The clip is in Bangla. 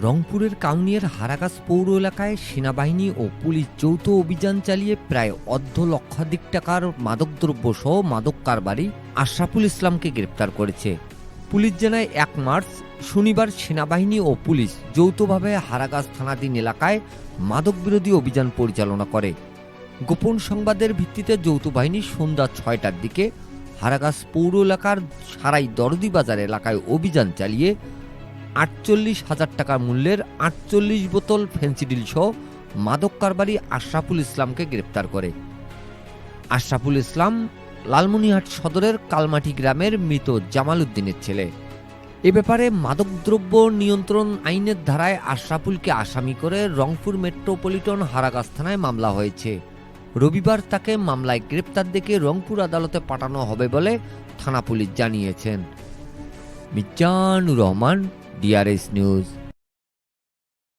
রংপুরের কাউনিয়ার হারাগাছ পৌর এলাকায় সেনাবাহিনী ও পুলিশ যৌথ অভিযান চালিয়ে প্রায় অর্ধ লক্ষাধিক টাকার মাদকদ্রব্য সহ মাদক কারবারি আশরাফুল ইসলামকে গ্রেপ্তার করেছে। পুলিশ জানায়, এক মার্চ, শনিবার সেনাবাহিনী ও পুলিশ যৌথভাবে হারাগাছ থানাধীন এলাকায় মাদক বিরোধী অভিযান পরিচালনা করে। গোপন সংবাদের ভিত্তিতে যৌথ বাহিনী সন্ধ্যা ছয়টার দিকে হারাগাছ পৌর এলাকার সারাই দরদি বাজার এলাকায় অভিযান চালিয়ে আটচল্লিশ হাজার টাকা মূল্যের আটচল্লিশ বোতল ফেন্সিডিল সহ মাদক কারবারি আশরাফুল ইসলামকে গ্রেপ্তার করে। আশরাফুল ইসলাম লালমনিহাট সদরের কালমাটি গ্রামের মৃত জামাল উদ্দিনের ছেলে। এ ব্যাপারে মাদকদ্রব্য নিয়ন্ত্রণ আইনের ধারায় আশরাফুলকে আসামি করে রংপুর মেট্রোপলিটন হারাগাছ থানায় মামলা হয়েছে। রবিবার তাকে মামলায় গ্রেপ্তার দেখে রংপুর আদালতে পাঠানো হবে বলে থানা পুলিশ জানিয়েছেন। Mizanur Rahman DRS News.